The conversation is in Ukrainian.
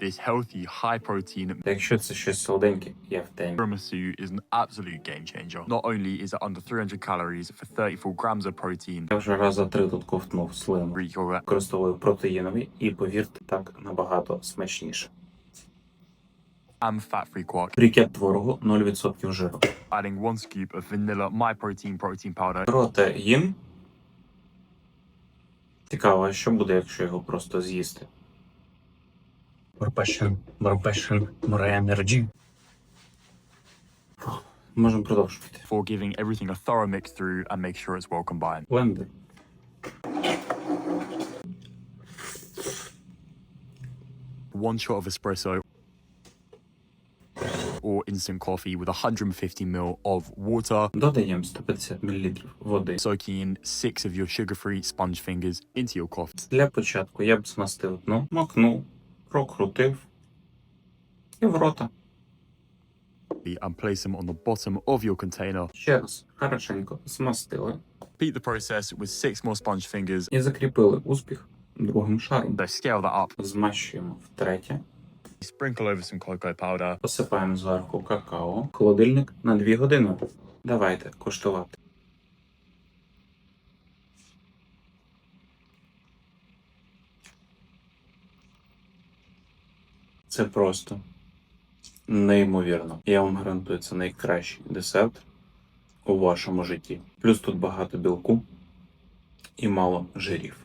This healthy, high protein Та якщо це щось солоденьке, я в темі. tiramisu is an absolute game changer. Not only is it under 300 calories for 34 grams of protein, Я вже раза три тут ковтнув слину. Greek yogurt, Використовую протеїнові і повірте, так набагато смачніше. and fat-free quark. Брікет творогу 0% жиру. Adding one scoop of vanilla my protein protein powder Протеїн. Цікаво, а що буде, якщо його просто з'їсти? More passion, more passion, more energy. Можемо продовжувати. before giving everything a thorough mix through and make sure it's well combined. Блендер. One shot of espresso or instant coffee with 150 ml of water, Додаємо 150 мл води. soaking in six of your sugar-free sponge fingers into your coffee. Для початку я б змастив дно, макнув, прокрутив і в рота. and place them on the bottom of your container. Ще раз хорошенько змастили Repeat the process with six more sponge fingers. і закріпили успіх другим шаром. Then scale that up. Змащуємо втретє, Sprinkle over some cocoa powder. посипаємо зверху какао, холодильник на 2 години. Давайте коштувати. Це просто неймовірно. Я вам гарантую, це найкращий десерт у вашому житті. Плюс тут багато білку і мало жирів.